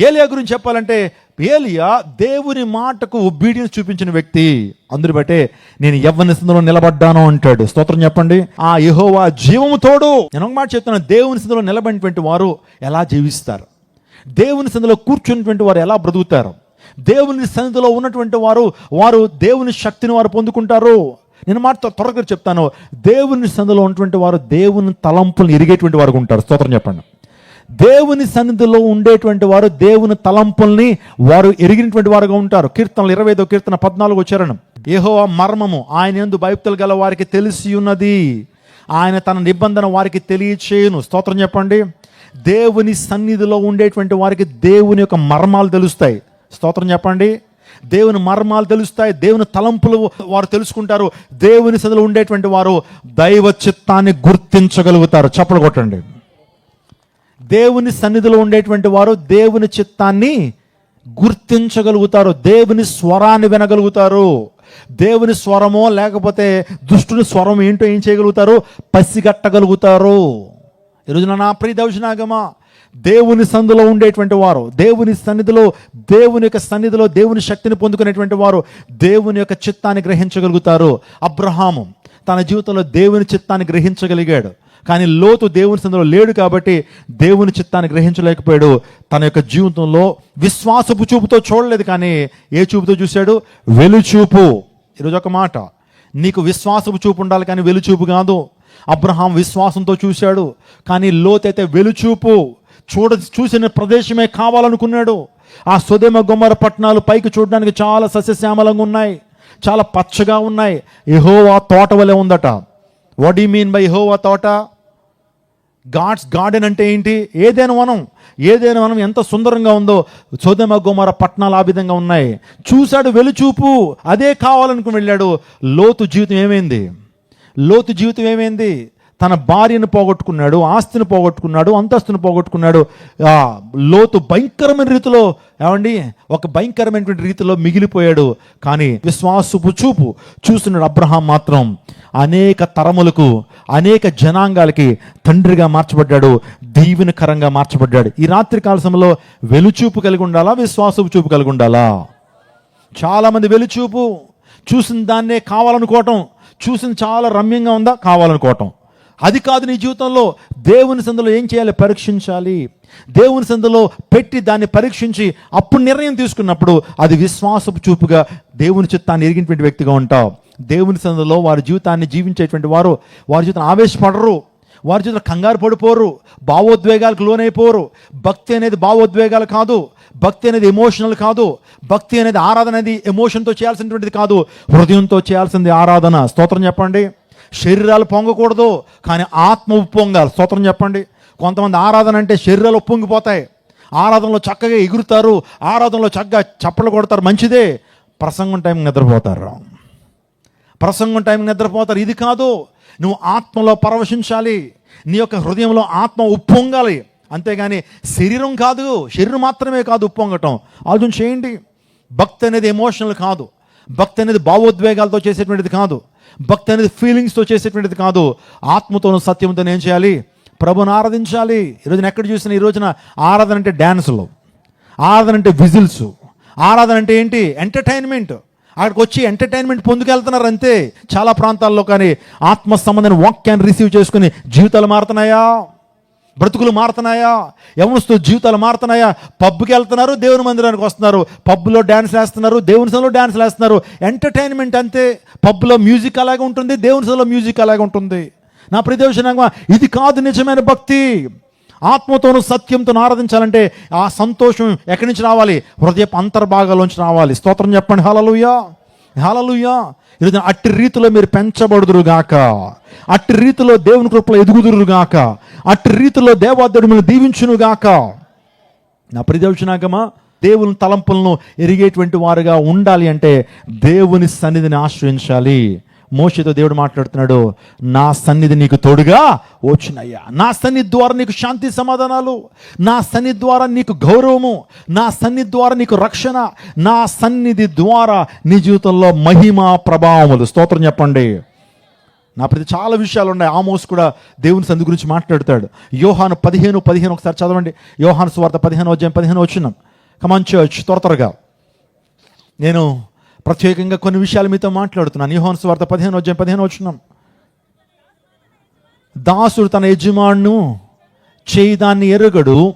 ఏలియా గురించి చెప్పాలంటే ఏలియా దేవుని మాటకు ఒబీడియన్స్ చూపించిన వ్యక్తి. అందుని బట్టే నేను ఎవరిని స్థితిలో నిలబడ్డాను అంటాడు. స్తోత్రం చెప్పండి. ఆ యహోవా జీవము తోడు. నేను ఒక మాట చెప్తున్నాను దేవుని స్థితిలో నిలబడినటువంటి వారు ఎలా జీవిస్తారు? దేవుని సన్నిధిలో కూర్చున్నటువంటి వారు ఎలా బ్రతుకుతారు? దేవుని సన్నిధిలో ఉన్నటువంటి వారు వారు దేవుని శక్తిని వారు పొందుకుంటారు. నేను మాట త్వరగా చెప్తాను. దేవుని సందులో ఉన్నటువంటి వారు దేవుని తలంపులను ఇరిగేటువంటి వారు ఉంటారు. స్తోత్రం చెప్పండి. దేవుని సన్నిధిలో ఉండేటువంటి వారు దేవుని తలంపుల్ని వారు ఎరిగినటువంటి వారుగా ఉంటారు. కీర్తనలు ఇరవై ఐదో కీర్తన పద్నాలుగు చరణం. ఏహో మర్మము ఆయన ఎందు భయప్తులు గల వారికి తెలిసి ఉన్నది ఆయన తన నిబంధన వారికి తెలియచేయును. స్తోత్రం చెప్పండి. దేవుని సన్నిధిలో ఉండేటువంటి వారికి దేవుని యొక్క మర్మాలు తెలుస్తాయి. స్తోత్రం చెప్పండి. దేవుని మర్మాలు తెలుస్తాయి. దేవుని తలంపులు వారు తెలుసుకుంటారు. దేవుని సన్నిధిలో ఉండేటువంటి వారు దైవ చిత్తాన్ని గుర్తించగలుగుతారు. చప్పలు కొట్టండి. దేవుని సన్నిధిలో ఉండేటువంటి వారు దేవుని చిత్తాన్ని గుర్తించగలుగుతారు. దేవుని స్వరాన్ని వినగలుగుతారు. దేవుని స్వరమో లేకపోతే దుష్టుని స్వరం ఏంటో ఏం చేయగలుగుతారు? పసిగట్టగలుగుతారు. ఈరోజు నా ప్రియ దౌషనాగమా దేవుని సన్నిధిలో ఉండేటువంటి వారు దేవుని సన్నిధిలో దేవుని యొక్క సన్నిధిలో దేవుని శక్తిని పొందుకునేటువంటి వారు దేవుని యొక్క చిత్తాన్ని గ్రహించగలుగుతారు. అబ్రహాము తన జీవితంలో దేవుని చిత్తాన్ని గ్రహించగలిగాడు. కానీ లోతు దేవుని సందులో లేడు కాబట్టి దేవుని చిత్తాన్ని గ్రహించలేకపోయాడు. తన యొక్క జీవితంలో విశ్వాసపు చూపుతో చూడలేదు కానీ ఏ చూపుతో చూశాడు? వెలుచూపు. ఈరోజు ఒక మాట. నీకు విశ్వాసపు చూపు ఉండాలి కానీ వెలుచూపు కాదు. అబ్రహాం విశ్వాసంతో చూశాడు. కానీ లోతు అయితే వెలుచూపు. చూడ చూసిన ప్రదేశమే కావాలనుకున్నాడు. ఆ సుదేమ గుమ్మర పట్టణాలు పైకి చూడడానికి చాలా సస్యశ్యామలంగా ఉన్నాయి. చాలా పచ్చగా ఉన్నాయి. ఎహోవా తోట వలె ఉందట. What you mean by Jehovah తోట? గాడ్స్ గార్డెన్ అంటే ఏంటి? ఏదైనా వనం. ఏదైనా వనం ఎంత సుందరంగా ఉందో చోదమ గుమార పట్టణాలు ఆ విధంగా ఉన్నాయి. చూశాడు వెలుచూపు అదే కావాలనుకుని వెళ్ళాడు. లోతు జీవితం ఏమైంది? లోతు జీవితం ఏమైంది? తన భార్యను పోగొట్టుకున్నాడు ఆస్తిని పోగొట్టుకున్నాడు అంతస్తును పోగొట్టుకున్నాడు. ఆ, లోతు భయంకరమైన రీతిలో ఏమండి? ఒక భయంకరమైనటువంటి రీతిలో మిగిలిపోయాడు. కానీ విశ్వాసపు చూపు చూస్తున్నాడు అబ్రహాం మాత్రం. అనేక తరములకు అనేక జనాంగాలకి తండ్రిగా మార్చబడ్డాడు దీవెనకరంగా మార్చబడ్డాడు. ఈ రాత్రి కాల సమయంలో వెలుచూపు కలిగి ఉండాలా? విశ్వాసపు చూపు కలిగి ఉండాలా? చాలామంది వెలుచూపు చూసిన దాన్నే కావాలనుకోవటం చూసిన చాలా రమ్యంగా ఉందా? కావాలనుకోవటం. అది కాదు నీ జీవితంలో. దేవుని సందులో ఏం చేయాలి? పరీక్షించాలి. దేవుని సందులో పెట్టి దాన్ని పరీక్షించి అప్పుడు నిర్ణయం తీసుకున్నప్పుడు అది విశ్వాసపు చూపుగా దేవుని చిత్తాన్ని ఎరిగినటువంటి వ్యక్తిగా ఉంటావు. దేవుని సందులో వారి జీవితాన్ని జీవించేటువంటి వారు వారి జీవితం ఆవేశపడరు. వారి జీవితంలో కంగారు పడిపోరు. భావోద్వేగాలకు లోనైపోరు. భక్తి అనేది భావోద్వేగాలు కాదు. భక్తి అనేది ఎమోషనల్ కాదు. భక్తి అనేది ఆరాధన అనేది ఎమోషన్తో చేయాల్సినటువంటిది కాదు. హృదయంతో చేయాల్సింది ఆరాధన. స్తోత్రం చెప్పండి. శరీరాలు పొంగకూడదు కానీ ఆత్మ ఉప్పొంగాలి. స్తోత్రం చెప్పండి. కొంతమంది ఆరాధన అంటే శరీరాలు ఉప్పొంగిపోతాయి. ఆరాధనలో చక్కగా ఎగురుతారు ఆరాధనలో చక్కగా చప్పలు కొడతారు మంచిదే. ప్రసంగం టైం నిద్రపోతారు ప్రసంగం టైం నిద్రపోతారు. ఇది కాదు నువ్వు ఆత్మలో పరవశించాలి నీ యొక్క హృదయంలో ఆత్మ ఉప్పొంగాలి. అంతేగాని శరీరం కాదు శరీరం మాత్రమే కాదు ఉప్పొంగటం. ఆలోచన చేయండి. భక్తి అనేది ఎమోషనల్ కాదు. భక్తి అనేది భావోద్వేగాలతో చేసేటువంటిది కాదు. భక్తి అనేది ఫీలింగ్స్తో చేసేటువంటిది కాదు. ఆత్మతోనూ సత్యంతో ఏం చేయాలి? ప్రభుని ఆరాధించాలి. ఈరోజున ఎక్కడ చూసినా ఈ రోజున ఆరాధన అంటే డ్యాన్సులు ఆరాధన అంటే విజిల్స్ ఆరాధన అంటే ఏంటి? ఎంటర్టైన్మెంట్ అక్కడికి వచ్చి ఎంటర్టైన్మెంట్ పొందుకెళ్తున్నారు అంతే. చాలా ప్రాంతాల్లో కానీ ఆత్మ సంబంధమైన వాక్యాన్ని రిసీవ్ చేసుకుని జీవితాలు మారుతున్నాయా? బ్రతుకులు మారుతున్నాయా? యవనస్తు జీవితాలు మారుతున్నాయా? పబ్కి వెళ్తున్నారు దేవుని మందిరానికి వస్తున్నారు. పబ్లో డ్యాన్స్ వేస్తున్నారు దేవుని సభలో డ్యాన్స్ వేస్తున్నారు. ఎంటర్టైన్మెంట్ అంతే. పబ్లో మ్యూజిక్ అలాగే ఉంటుంది దేవుని సభలో మ్యూజిక్ అలాగే ఉంటుంది. నా ప్రదేశంగా ఇది కాదు నిజమైన భక్తి. ఆత్మతోనూ సత్యంతో ఆరాధించాలంటే ఆ సంతోషం ఎక్కడి నుంచి రావాలి? హృదయపు అంతర్భాగాలోంచి రావాలి. స్తోత్రం చెప్పండి. హలలుయా హలలుయా ఈరోజు అట్టి రీతిలో మీరు పెంచబడుదురు గాక. అట్టి రీతిలో దేవుని కృపలో ఎదుగుదురు గాక. అట్టి రీతిలో దేవాదేవుడు మిమ్మల్ని దీవించును గాక. నా ప్రియదర్శనాగమా దేవుని తలంపులను ఎరిగేటువంటి వారుగా ఉండాలి అంటే దేవుని సన్నిధిని ఆశ్రయించాలి. మోషతో దేవుడు మాట్లాడుతున్నాడు నా సన్నిధి నీకు తోడుగా వచ్చినయ్యా. నా సన్నిధి ద్వారా నీకు శాంతి సమాధానాలు. నా సన్నిధి ద్వారా నీకు గౌరవము. నా సన్నిధి ద్వారా నీకు రక్షణ. నా సన్నిధి ద్వారా నీ జీవితంలో మహిమ ప్రభావములు. స్తోత్రం చెప్పండి. నా ప్రతి చాలా విషయాలు ఉన్నాయి. ఆమోస్ కూడా దేవుని సంధి గురించి మాట్లాడతాడు. యోహాను పదిహేను పదిహేను ఒకసారి చదవండి. యోహాను సువార్త పదిహేను అధ్యాయం పదిహేను వచ్చినాం. కమాన్ చర్చ్ త్వర త్వరగా. నేను ప్రత్యేకంగా కొన్ని విషయాలు మీతో మాట్లాడుతున్నాను. నిహోన్ స్వార్థ పదిహేను వచ్చాం పదిహేను వచ్చినాం దాసుడు తన యజమాను చేయి దాన్ని ఎరుగడు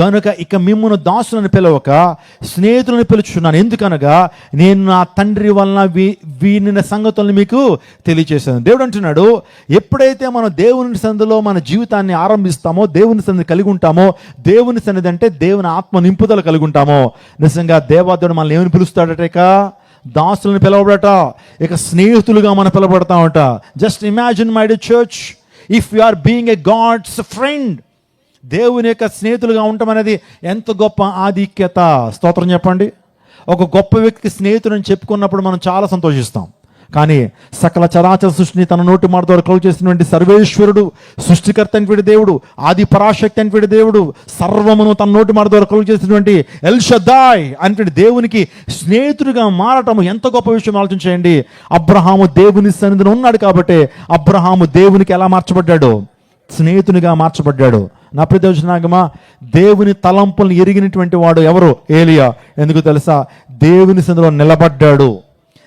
గనుక ఇక మిమ్మును దాసులను పిలవక స్నేహితులను పిలుచున్నాను ఎందుకనగా నేను నా తండ్రి వలన వీ వీనిన సంగతులను మీకు తెలియచేశాను. దేవుడు అంటున్నాడు ఎప్పుడైతే మనం దేవుని సంధిలో మన జీవితాన్ని ఆరంభిస్తామో దేవుని సన్నిధి కలిగి ఉంటామో దేవుని సన్నిధి అంటే దేవుని ఆత్మ నింపుదల కలిగి ఉంటామో నిజంగా దేవాదేవుడు మనల్ని ఏమని పిలుస్తాడట దాసులను పిలవబడట. ఇక స్నేహితులుగా మనం పిలవబడతామట just imagine my dear church if you are being a God's friend దేవుని యొక్క స్నేహితులుగా ఉండటం అనేది ఎంత గొప్ప ఆధిక్యత. స్తోత్రం చెప్పండి. ఒక గొప్ప వ్యక్తికి స్నేహితుడని చెప్పుకున్నప్పుడు మనం చాలా సంతోషిస్తాం. కానీ సకల చరాచర సృష్టిని తన నోటి మాట ద్వారా కలుగు చేసినటువంటి సర్వేశ్వరుడు సృష్టికర్త అయినటువంటి దేవుడు ఆది పరాశక్తి అయినటువంటి దేవుడు సర్వమును తన నోటి మాట ద్వారా కలుగు చేసినటువంటి ఎల్షదాయ్ అనేటువంటి దేవునికి స్నేహితుడిగా మారటము ఎంత గొప్ప విషయం ఆలోచించేయండి. అబ్రహాము దేవుని సన్నిధిని ఉన్నాడు కాబట్టి అబ్రహాము దేవునికి ఎలా మార్చబడ్డాడు? స్నేహితునిగా మార్చబడ్డాడు. నా ప్రయోజనాగమా దేవుని తలంపులను ఎరిగినటువంటి వాడు ఎవరు? ఏలియా. ఎందుకు తెలుసా? దేవుని సందులో నిలబడ్డాడు.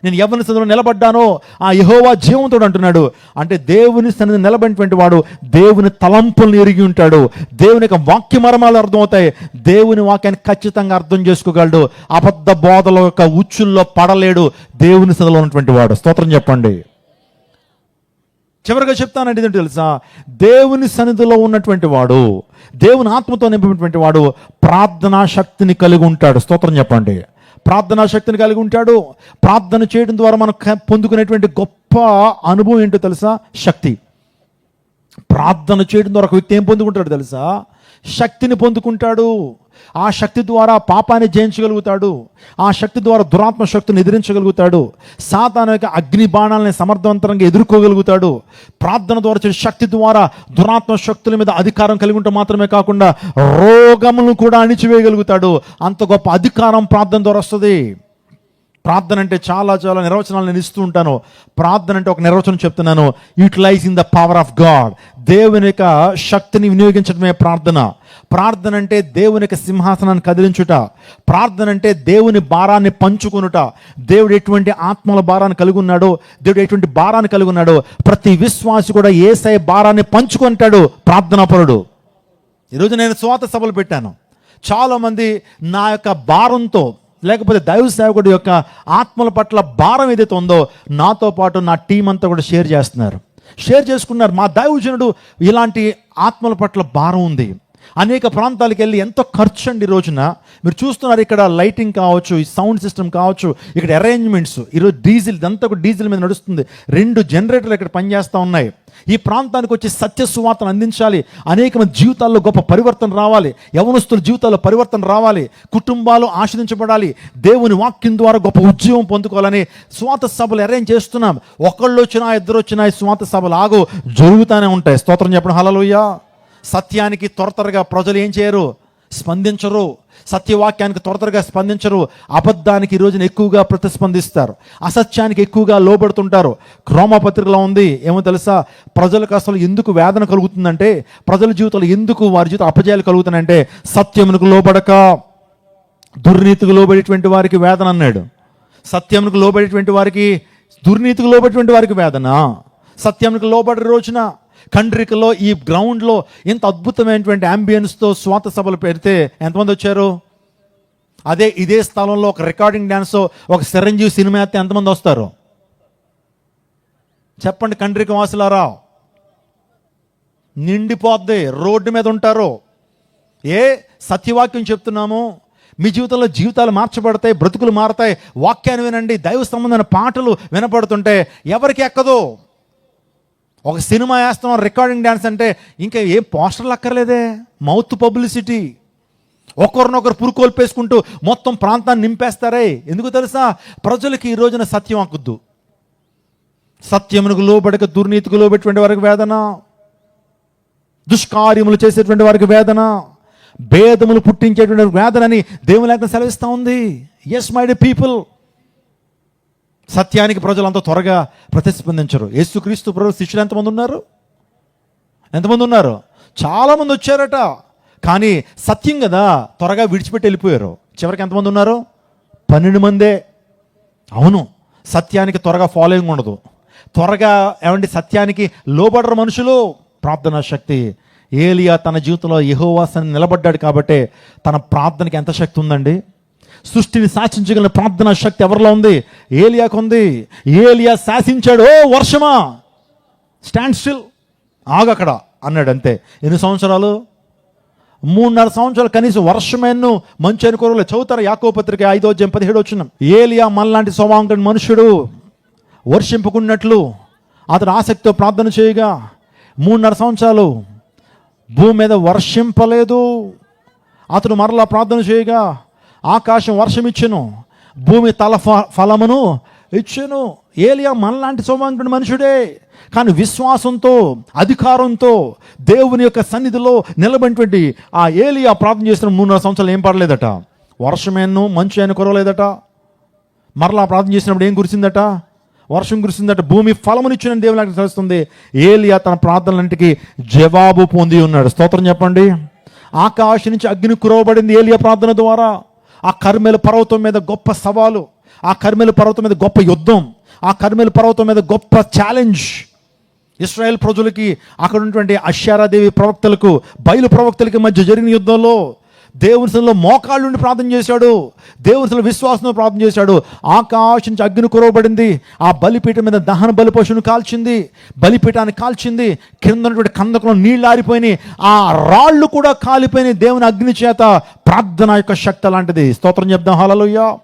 నేను ఎవరిని సందులో నిలబడ్డానో ఆ యహోవా జీవంతోడు అంటున్నాడు. అంటే దేవుని సన్నిధి నిలబడినటువంటి వాడు దేవుని తలంపులను ఎరిగి ఉంటాడు. దేవుని యొక్క వాక్య మర్మాలు అర్థమవుతాయి. దేవుని వాక్యాన్ని ఖచ్చితంగా అర్థం చేసుకోగలడు. అబద్ధ బోధల యొక్క ఉచ్చుల్లో పడలేడు దేవుని సన్నిధిలో ఉన్నటువంటి వాడు. స్తోత్రం చెప్పండి. చివరిగా చెప్తానంటే ఏంటో తెలుసా? దేవుని సన్నిధిలో ఉన్నటువంటి వాడు దేవుని ఆత్మతో నింపినటువంటి వాడు ప్రార్థనా శక్తిని కలిగి ఉంటాడు. స్తోత్రం చెప్పండి. ప్రార్థనా శక్తిని కలిగి ఉంటాడు. ప్రార్థన చేయడం ద్వారా మనం పొందుకునేటువంటి గొప్ప అనుభవం ఏంటో తెలుసా? శక్తి. ప్రార్థన చేయడం ద్వారా ఒక వ్యక్తి ఏం పొందుకుంటాడు తెలుసా? శక్తిని పొందుకుంటాడు. ఆ శక్తి ద్వారా పాపాన్ని జయించగలుగుతాడు. ఆ శక్తి ద్వారా దురాత్మ శక్తిని ఎదిరించగలుగుతాడు సాతాను యొక్క అగ్ని బాణాలని సమర్థవంతంగా ఎదుర్కోగలుగుతాడు. ప్రార్థన ద్వారా శక్తి ద్వారా దురాత్మ శక్తుల మీద అధికారం కలిగి ఉంటే మాత్రమే కాకుండా రోగములను కూడా అణిచివేయగలుగుతాడు. అంత గొప్ప అధికారం ప్రార్థన ద్వారా వస్తుంది. ప్రార్థన అంటే చాలా చాలా నిర్వచనాలు నేను ఇస్తూ ఉంటాను. ప్రార్థన అంటే ఒక నిర్వచనం చెప్తున్నాను. Utilising the power of God దేవుని యొక్క శక్తిని వినియోగించడమే ప్రార్థన. ప్రార్థన అంటే దేవుని యొక్క సింహాసనాన్ని కదిలించుట. ప్రార్థన అంటే దేవుని భారాన్ని పంచుకొనుట. దేవుడు ఎటువంటి ఆత్మల భారాన్ని కలిగి ఉన్నాడో దేవుడు ఎటువంటి భారాన్ని కలిగి ఉన్నాడో ప్రతి విశ్వాసి కూడా ఏసై భారాన్ని పంచుకుంటాడు ప్రార్థనాపరుడు. ఈరోజు నేను స్వాత సభలు పెట్టాను. చాలామంది నా యొక్క భారంతో లేకపోతే దైవ సేవకుడి యొక్క ఆత్మల పట్ల భారం ఏదైతే ఉందో నాతో పాటు నా టీం అంతా కూడా షేర్ చేస్తున్నారు. షేర్ చేసుకున్నారు. మా దైవజనుడు ఇలాంటి ఆత్మల పట్ల భారం ఉంది. అనేక ప్రాంతాలకు వెళ్ళి ఎంతో ఖర్చు అండి ఈ రోజున. మీరు చూస్తున్నారు ఇక్కడ లైటింగ్ కావచ్చు ఈ సౌండ్ సిస్టమ్ కావచ్చు ఇక్కడ అరేంజ్మెంట్స్. ఈరోజు డీజిల్ ఇదంతా డీజిల్ మీద నడుస్తుంది. రెండు జనరేటర్లు ఇక్కడ పనిచేస్తూ ఉన్నాయి. ఈ ప్రాంతానికి వచ్చి సత్య సువార్తను అందించాలి. అనేక మంది జీవితాల్లో గొప్ప పరివర్తన రావాలి. యవనస్తుల జీవితాల్లో పరివర్తన రావాలి. కుటుంబాలు ఆశ్రదించబడాలి దేవుని వాక్యం ద్వారా గొప్ప ఉద్యోగం పొందుకోవాలని స్వాత సభలు అరేంజ్ చేస్తున్నాం. ఒకళ్ళు వచ్చినా ఇద్దరు వచ్చినా ఈ స్వాత సభలు ఆగు. జరుగుతూనే ఉంటాయి. స్తోత్రం చెప్పడం. హలలోయ్యా సత్యానికి త్వర త్వరగా ప్రజలు ఏం చేయరు? స్పందించరు. సత్యవాక్యానికి త్వర త్వరగా స్పందించరు. అబద్ధానికి ఈ రోజున ఎక్కువగా ప్రతిస్పందిస్తారు. అసత్యానికి ఎక్కువగా లోబడుతుంటారు. క్రోమపత్రికలో ఉంది. ఏమో తెలుసా? ప్రజలకు అసలు ఎందుకు వేదన కలుగుతుందంటే ప్రజల జీవితంలో ఎందుకు వారి జీవితం అపజయాలు కలుగుతున్నాయంటే సత్యమునకు లోబడక దుర్నీతికి లోబడేటువంటి వారికి వేదన అన్నాడు. సత్యమునకు లోబడేటువంటి వారికి దుర్నీతికి లోబడేటువంటి వారికి వేదన. సత్యమునకు లోబడే రోజున కండ్రికలో ఈ గ్రౌండ్లో ఇంత అద్భుతమైనటువంటి అంబియన్స్తో స్వాత సభలు పెడితే ఎంతమంది వచ్చారు? అదే ఇదే స్థలంలో ఒక రికార్డింగ్ డ్యాన్స్ ఒక చిరంజీవి సినిమా అయితే ఎంతమంది వస్తారు? చెప్పండి కండ్రిక వాసులారా. నిండిపోద్ది రోడ్డు మీద ఉంటారు. ఏ సత్యవాక్యం చెప్తున్నాము? మీ జీవితంలో జీవితాలు మార్చబడతాయి బ్రతుకులు మారతాయి. వాక్యాన్ని వినండి దైవ సంబంధమైన పాటలు వినపడుతుంటే ఎవరికి ఎక్కదు? ఒక సినిమా వేస్తాం రికార్డింగ్ డ్యాన్స్ అంటే ఇంకా ఏం పోస్టర్లు అక్కర్లేదే. Mouth publicity. ఒకరినొకరు పురుకోల్పేసుకుంటూ మొత్తం ప్రాంతాన్ని నింపేస్తారే. ఎందుకు తెలుసా? ప్రజలకి ఈ రోజున సత్యం అక్కుద్దు సత్యమునకు లోబడక దుర్నీతికి లోబెట్టువంటి వారికి వేదన. దుష్కార్యములు చేసేటువంటి వారికి వేదన. భేదములు పుట్టించేటువంటి వేదనని దేవుని లేఖనం సెలవిస్తూ ఉంది. ఎస్ మై డి పీపుల్ సత్యానికి ప్రజలు అంత త్వరగా ప్రతిస్పందించరు. యేసుక్రీస్తు ప్రభు శిష్యులు ఎంతమంది ఉన్నారు? ఎంతమంది ఉన్నారు? చాలామంది వచ్చారట. కానీ సత్యం కదా త్వరగా విడిచిపెట్టి వెళ్ళిపోయారు. చివరికి ఎంతమంది ఉన్నారు? పన్నెండు మందే. అవును సత్యానికి త్వరగా ఫాలోయింగ్ ఉండదు. త్వరగా ఏమండి సత్యానికి లోబడరు మనుషులు. ప్రార్థనా శక్తి. ఏలియా తన జీవితంలో యహోవాసని నిలబడ్డాడు కాబట్టే తన ప్రార్థనకి ఎంత శక్తి ఉందండి? సృష్టిని శాసించగలిగిన ప్రార్థనా శక్తి ఎవరిలో ఉంది? ఏలియాకు ఉంది. ఏలియా శాసించాడు. ఓ వర్షమా? స్టాండ్ స్టిల్ ఆగక్కడ అన్నాడు అంతే. ఎన్ని సంవత్సరాలు? మూడున్నర సంవత్సరాలు. కనీసం వర్షమేను మంచి అనుకోరలే. చదువుతారు? యాకోపత్రిక ఐదో జం పదిహేడు వచ్చిన ఏలియా మనలాంటి స్వభావం మనుషుడు వర్షింపుకున్నట్లు అతడు ఆసక్తితో ప్రార్థన చేయగా మూడున్నర సంవత్సరాలు భూమి మీద వర్షింపలేదు. అతడు మరలా ప్రార్థన చేయగా ఆకాశం వర్షం ఇచ్చును భూమి తల ఫ- ఫలమును ఇచ్చును. ఏలియా మనలాంటి సౌభాగ్యుడు మనుషుడే. కానీ విశ్వాసంతో అధికారంతో దేవుని యొక్క సన్నిధిలో నిలబడినటువంటి ఆ ఏలియా ప్రార్థన చేసిన మూడున్నర సంవత్సరాలు ఏం పడలేదట వర్షమేను మంచు అయిన కురవలేదట? మరలా ప్రార్థన చేసినప్పుడు ఏం కురిసిందట? వర్షం కురిసిందట భూమి ఫలమునిచ్చిన దేవుని నాకు తెలుస్తుంది. ఏలియా తన ప్రార్థనలంటికి జవాబు పొంది ఉన్నాడు. స్తోత్రం చెప్పండి. ఆకాశం నుంచి అగ్ని కురవబడింది ఏలియా ప్రార్థన ద్వారా. ఆ కర్మేల పర్వతం మీద గొప్ప సవాలు ఆ కర్మేల పర్వతం మీద గొప్ప యుద్ధం ఆ కర్మేల పర్వతం మీద గొప్ప ఛాలెంజ్ ఇస్రాయేల్ ప్రజలకి అక్కడ ఉన్నటువంటి అశ్యారాదేవి ప్రవక్తలకు బయలు ప్రవక్తలకి మధ్య జరిగిన యుద్ధంలో దేవుని సన్నిధిలో ప్రార్థన చేశాడు. దేవుని సన్నిధిలో ప్రార్థన చేశాడు. ఆకాశం నుంచి అగ్ని కురవబడింది. ఆ బలిపీఠం మీద దహన బలి పశువును కాల్చింది. బలిపీఠాన్ని కాల్చింది. కింద ఉన్నటువంటి కందకంలో నీళ్ళు ఆరిపోయినాయి. ఆ రాళ్ళు కూడా కాలిపోయినాయి దేవుని అగ్ని చేత. ప్రార్థన యొక్క శక్తి లాంటిది స్తోత్రం చెప్దాం. హలలుయ్యా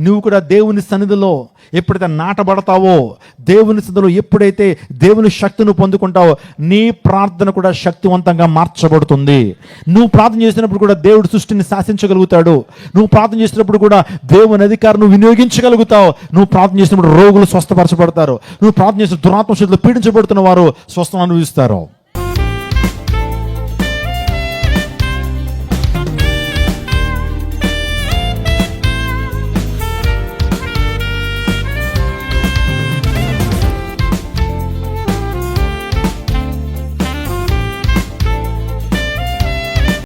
నువ్వు కూడా దేవుని సన్నిధిలో ఎప్పుడైతే నాటబడతావో దేవుని సన్నిధిలో ఎప్పుడైతే దేవుని శక్తిని పొందుకుంటావో నీ ప్రార్థన కూడా శక్తివంతంగా మార్చబడుతుంది. నువ్వు ప్రార్థన చేసినప్పుడు కూడా దేవుడు సృష్టిని శాసించగలుగుతాడు. నువ్వు ప్రార్థన చేసినప్పుడు కూడా దేవుని అధికారం వినియోగించగలుగుతావు. నువ్వు ప్రార్థన చేసినప్పుడు రోగులు స్వస్థపరచబడతారు. నువ్వు ప్రార్థన చేసిన దురాత్మ శక్తులు పీడించబడుతున్న వారు స్వస్థం అనుభవిస్తారు